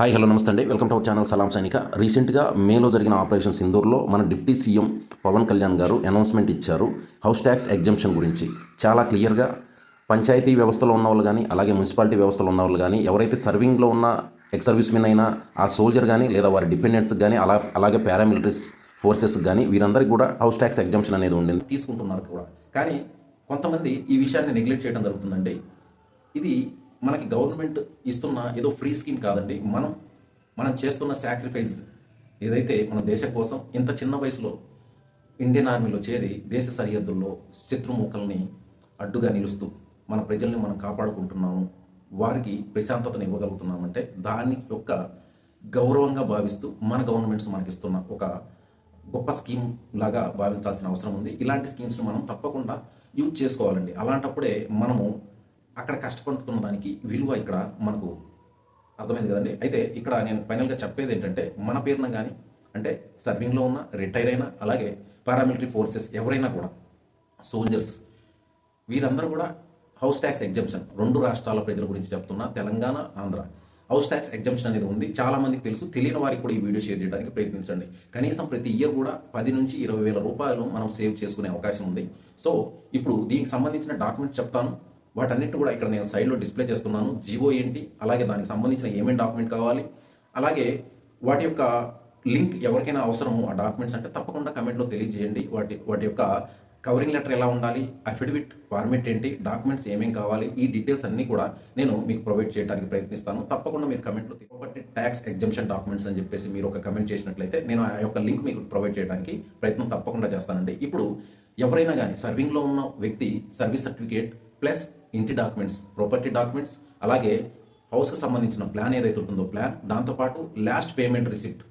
Hi hello నమస్తే అండి. Welcome to our channel Salaam Sainika. రీసెంట్గా మేలో జరిగిన ఆపరేషన్ సింధూర్లో మన డిప్టీ సీఎం పవన్ కళ్యాణ్ గారు అనౌన్స్మెంట్ ఇచ్చారు హౌస్ ట్యాక్స్ ఎగ్జంప్షన్ గురించి. చాలా క్లియర్గా పంచాయతీ వ్యవస్థలో ఉన్న వాళ్ళు కానీ అలాగే మున్సిపాలిటీ వ్యవస్థలో ఉన్న వాళ్ళు కానీ ఎవరైతే సర్వింగ్లో ఉన్న ఎక్స్ సర్వీస్ మెన్ అయినా ఆ సోల్జర్ కానీ లేదా వారి డిపెండెంట్స్ కానీ అలా అలాగే పారామిలిటరీస్ ఫోర్సెస్ కానీ వీరందరికీ కూడా హౌస్ ట్యాక్స్ ఎగ్జంప్షన్ అనేది ఉండింది. తీసుకుంటున్నారు కూడా. కానీ కొంతమంది ఈ విషయాన్ని నెగ్లెక్ట్ చేయడం జరుగుతుందండి. ఇది మనకి గవర్నమెంట్ ఇస్తున్న ఏదో ఫ్రీ స్కీమ్ కాదండి. మనం మనం చేస్తున్న సాక్రిఫైస్ ఏదైతే మన దేశం కోసం ఇంత చిన్న వయసులో ఇండియన్ ఆర్మీలో చేరి దేశ సరిహద్దుల్లో శత్రుముఖల్ని అడ్డుగా నిలుస్తూ మన ప్రజల్ని మనం కాపాడుకుంటున్నాము వారికి ప్రశాంతతను ఇవ్వగలుగుతున్నామంటే దాని యొక్క గౌరవంగా భావిస్తూ మన గవర్నమెంట్స్ మనకిస్తున్న ఒక గొప్ప స్కీమ్ లాగా భావించాల్సిన అవసరం ఉంది. ఇలాంటి స్కీమ్స్ని మనం తప్పకుండా యూజ్ చేసుకోవాలండి. అలాంటప్పుడే మనము అక్కడ కష్టపడుతున్న దానికి విలువ ఇక్కడ మనకు అర్థమైంది కదండి? అయితే ఇక్కడ నేను ఫైనల్గా చెప్పేది ఏంటంటే మన పేరున కానీ అంటే సర్వింగ్లో ఉన్న రిటైర్ అయినా అలాగే పారామిలిటరీ ఫోర్సెస్ ఎవరైనా కూడా సోల్జర్స్ వీరందరూ కూడా హౌస్ ట్యాక్స్ ఎగ్జంప్షన్ రెండు రాష్ట్రాల ప్రజల గురించి చెప్తున్నా Telangana Andhra. House tax exemption అనేది ఉంది. చాలా మందికి తెలుసు. తెలియని వారికి కూడా ఈ వీడియో షేర్ చేయడానికి ప్రయత్నించండి. కనీసం ప్రతి ఇయర్ కూడా పది నుంచి ఇరవై వేల రూపాయలు మనం సేవ్ చేసుకునే అవకాశం ఉంది. సో ఇప్పుడు దీనికి సంబంధించిన డాక్యుమెంట్ చెప్తాను. వాటన్నిటిని కూడా ఇక్కడ నేను సైడ్లో డిస్ప్లే చేస్తున్నాను. జీవో ఏంటి? అలాగే దానికి సంబంధించిన ఏమేమి డాక్యుమెంట్ కావాలి? అలాగే వాటి యొక్క లింక్ ఎవరికైనా అవసరమో ఆ డాక్యుమెంట్స్ అంటే తప్పకుండా కమెంట్లో తెలియజేయండి. వాటి వాటి యొక్క కవరింగ్ లెటర్ ఎలా ఉండాలి? అఫిడవిట్ ఫార్మేట్ ఏంటి? డాక్యుమెంట్స్ ఏమేమి కావాలి? ఈ డీటెయిల్స్ అన్నీ కూడా నేను మీకు ప్రొవైడ్ చేయడానికి ప్రయత్నిస్తాను. తప్పకుండా మీరు కమెంట్లో ఒకటి ట్యాక్స్ ఎగ్జంప్షన్ డాక్యుమెంట్స్ అని చెప్పేసి మీరు ఒక కమెంట్ చేసినట్లయితే నేను ఆ యొక్క లింక్ మీకు ప్రొవైడ్ చేయడానికి ప్రయత్నం తప్పకుండా చేస్తానండి. ఇప్పుడు ఎవరైనా కానీ సర్వింగ్లో ఉన్న వ్యక్తి సర్వీస్ సర్టిఫికేట్ ప్లస్ ఇంటి డాక్యుమెంట్స్ ప్రాపర్టీ డాక్యుమెంట్స్ అలాగే హౌస్కి సంబంధించిన ప్లాన్ ఏదైతే ఉంటుందో ప్లాన్ దాంతోపాటు లాస్ట్ పేమెంట్ రిసిప్ట్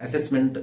అసెస్మెంట్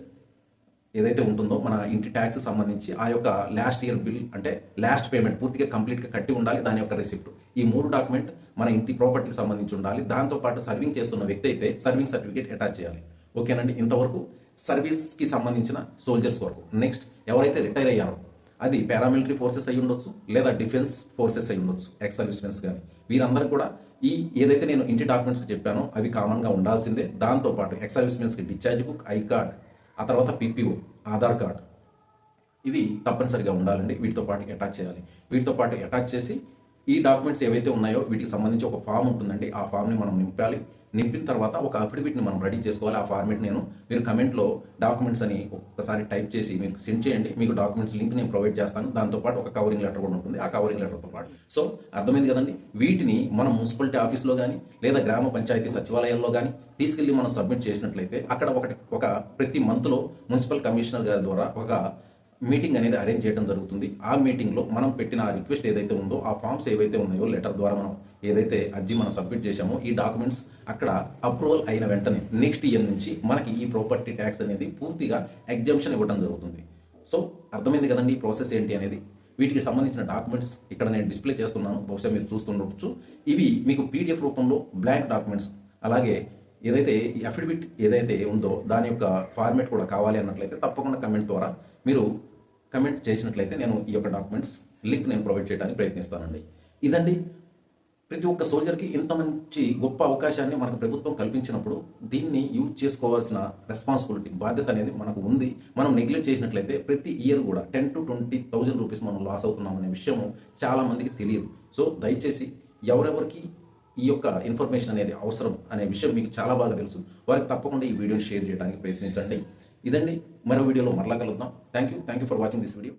ఏదైతే ఉంటుందో మన ఇంటి ట్యాక్స్ సంబంధించి ఆ యొక్క లాస్ట్ ఇయర్ బిల్ అంటే లాస్ట్ పేమెంట్ పూర్తిగా కంప్లీట్గా కట్టి ఉండాలి దాని యొక్క రిసిప్ట్. ఈ మూడు డాక్యుమెంట్ మన ఇంటి ప్రాపర్టీకి సంబంధించి ఉండాలి. దాంతోపాటు సర్వింగ్ చేస్తున్న వ్యక్తి అయితే సర్వింగ్ సర్టిఫికేట్ అటాచ్ చేయాలి. ఓకేనండి? ఇంతవరకు సర్వీస్కి సంబంధించిన సోల్జర్స్ వరకు. నెక్స్ట్ ఎవరైతే రిటైర్ అయ్యారో అది పారామిలిటరీ ఫోర్సెస్ అయి ఉండొచ్చు లేదా డిఫెన్స్ ఫోర్సెస్ అయి ఉండొచ్చు ఎక్స్ సర్వీస్మెన్స్ కానీ వీరందరూ కూడా ఈ ఏదైతే నేను ఇంటి డాక్యుమెంట్స్ చెప్పానో అవి కామన్గా ఉండాల్సిందే. దాంతోపాటు ఎక్స్ సర్వీస్మెన్స్కి డిశ్చార్జ్ బుక్ ఐ కార్డ్ ఆ తర్వాత పీపీఓ ఆధార్ కార్డ్ ఇవి తప్పనిసరిగా ఉండాలండి. వీటితో పాటు అటాచ్ చేయాలి. వీటితో పాటు అటాచ్ చేసి ఈ డాక్యుమెంట్స్ ఏవైతే ఉన్నాయో వీటికి సంబంధించి ఒక ఫామ్ ఉంటుందండి. ఆ ఫామ్ని మనం నింపాలి. నింపిన తర్వాత ఒక అఫిడవిట్ని మనం రెడీ చేసుకోవాలి. ఆ ఫార్మేట్ నేను మీరు కమెంట్లో డాక్యుమెంట్స్ అని ఒక్కసారి టైప్ చేసి మీరు సెండ్ చేయండి. మీకు డాక్యుమెంట్స్ లింక్ నేను ప్రొవైడ్ చేస్తాను. దాంతోపాటు ఒక కవరింగ్ లెటర్ కూడా ఉంటుంది. ఆ కవరింగ్ లెటర్తో పాటు. సో అర్థమైంది కదండి? వీటిని మనం మున్సిపాలిటీ ఆఫీస్లో కానీ లేదా గ్రామ పంచాయతీ సచివాలయాల్లో కానీ తీసుకెళ్ళి మనం సబ్మిట్ చేసినట్లయితే అక్కడ ఒకటి ఒక ప్రతి మంత్లో మున్సిపల్ కమిషనర్ గారి ద్వారా ఒక మీటింగ్ అనేది అరేంజ్ చేయడం జరుగుతుంది. ఆ మీటింగ్లో మనం పెట్టిన ఆ రిక్వెస్ట్ ఏదైతే ఉందో ఆ ఫామ్స్ ఏవైతే ఉన్నాయో లెటర్ ద్వారా మనం ఏదైతే అర్జీ మనం సబ్మిట్ చేశామో ఈ డాక్యుమెంట్స్ అక్కడ అప్రూవల్ అయిన వెంటనే నెక్స్ట్ ఇయర్ నుంచి మనకి ఈ ప్రాపర్టీ ట్యాక్స్ అనేది పూర్తిగా ఎగ్జామ్షన్ ఇవ్వడం జరుగుతుంది. సో అర్థమైంది కదండి ఈ ప్రాసెస్ ఏంటి అనేది? వీటికి సంబంధించిన డాక్యుమెంట్స్ ఇక్కడ నేను డిస్ప్లే చేస్తున్నాను. బహుశా మీరు చూస్తుండొచ్చు. ఇవి మీకు పీడిఎఫ్ రూపంలో బ్లాంక్ డాక్యుమెంట్స్. అలాగే ఏదైతే ఈ అఫిడవిట్ ఏదైతే ఉందో దాని యొక్క ఫార్మేట్ కూడా కావాలి అన్నట్లయితే తప్పకుండా కమెంట్ ద్వారా మీరు కమెంట్ చేసినట్లయితే నేను ఈ యొక్క డాక్యుమెంట్స్ లింక్ నేను ప్రొవైడ్ చేయడానికి ప్రయత్నిస్తానండి. ఇదండి ప్రతి ఒక్క సోల్జర్కి ఇంత మంచి గొప్ప అవకాశాన్ని మనకు ప్రభుత్వం కల్పించినప్పుడు దీన్ని యూజ్ చేసుకోవాల్సిన రెస్పాన్సిబిలిటీ బాధ్యత అనేది మనకు ఉంది. మనం నెగ్లెక్ట్ చేసినట్లయితే ప్రతి ఇయర్ కూడా ten to twenty thousand rupees మనం లాస్ అవుతున్నాం అనే విషయము చాలామందికి తెలియదు. సో దయచేసి ఎవరెవరికి ఈ యొక్క ఇన్ఫర్మేషన్ అనేది అవసరం అనే విషయం మీకు చాలా బాగా తెలుసు. వారికి తప్పకుండా ఈ వీడియోని షేర్ చేయడానికి ప్రయత్నించండి. ఇదండి. మరో వీడియోలో మరలా కలుద్దాం. Thank you thank you for watching this video